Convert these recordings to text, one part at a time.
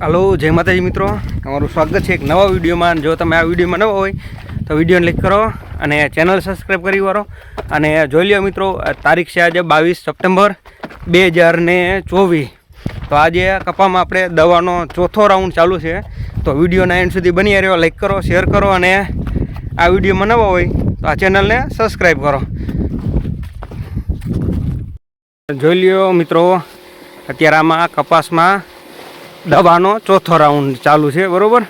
હાલો, જય માતાજી મિત્રો. તમારું સ્વાગત છે એક નવા વિડીયોમાં. જો તમે આ વિડીયોમાં નવો હોય, તો વિડીયોને ક્લિક કરો અને ચેનલ સબસ્ક્રાઈબ કરી વાળો. અને જોઈ લો મિત્રો તારીખ છે આજે બાવીસ સપ્ટેમ્બર બે હજાર ને ચોવીસ. તો આજે કપામાં આપણે દવાનો ચોથો રાઉન્ડ ચાલુ છે. તો વિડીયોના એન્ડ સુધી બની રહ્યો લાઈક કરો, શેર કરો અને આ વિડીયોમાં નવો હોય, તો આ ચેનલને સબસ્ક્રાઈબ કરો. જોઈ લ્યો મિત્રો, અત્યારે આમાં કપાસમાં દવાનો ચોથો રાઉન્ડ ચાલુ છે, બરાબર?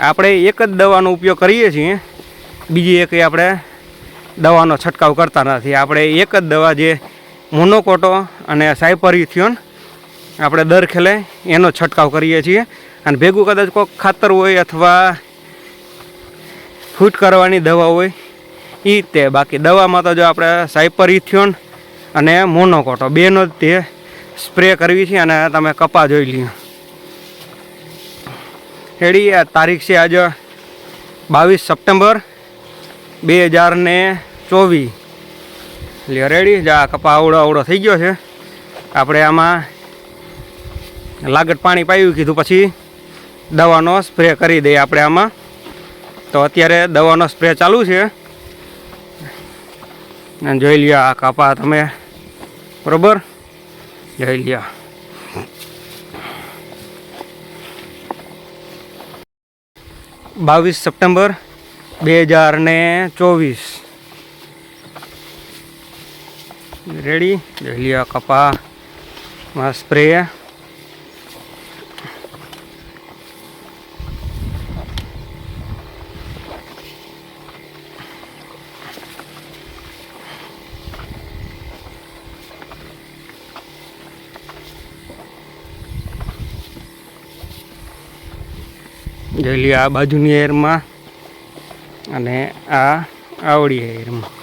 આપણે એક જ દવાનો ઉપયોગ કરીએ છીએ. બીજી એક આપણે દવાનો છંટકાવ કરતા નથી. આપણે એક જ દવા જે મોનોકોટો અને સાયપરિથિયોન આપણે દર ખેલે એનો છંટકાવ કરીએ છીએ. અને ભેગું કદાચ કોઈક ખાતર હોય અથવા ફૂટ કરવાની દવા હોય એ તે બાકી. દવામાં તો જો આપણે સાયપરિથિયોન અને મોનોકોટો, બેનો જ તે સ્પ્રે કરવી છે અને તમે કપા જોઈ લ્યો. હેડી આ તારીખ છે આજે બાવીસ સપ્ટેમ્બર બે હજાર ને ચોવીસ. એટલે રેડી? જા કપા આવડો આવડો થઈ ગયો છે. આપણે આમાં લાગત પાણી પાયું, કીધું પછી દવાનો સ્પ્રે કરી દઈએ આપણે આમાં. તો અત્યારે દવાનો સ્પ્રે ચાલુ છે. જોઈ લ્યો, આ કપા તમે. બરોબર? જોઈ લ્યો. બાવીસ સપ્ટેમ્બર બે હજાર ને ચોવીસ રેડી દહેલિયા કપા. કપામાં સ્પ્રે. જોઈ લ્યો આ બાજુની એરમાં અને આ આવડી એરમાં.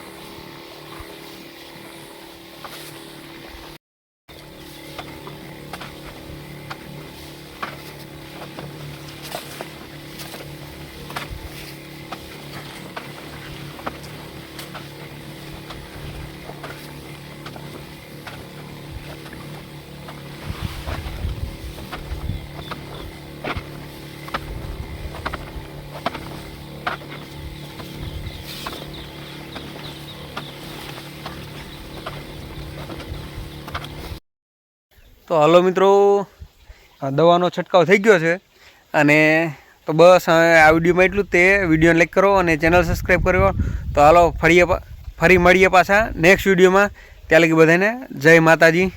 તો હલો મિત્રો. દવાનો છંટકાવ થઈ ગયો છે. અને તો બસ હવે આ વિડીયોમાં એટલું તે. વિડીયોને લાઈક કરો અને ચેનલ સબસ્ક્રાઈબ કરો તો હાલો ફરીએ ફરી મળીએ પાછા નેક્સ્ટ વિડીયોમાં. ત્યાં લગી બધાને જય માતાજી.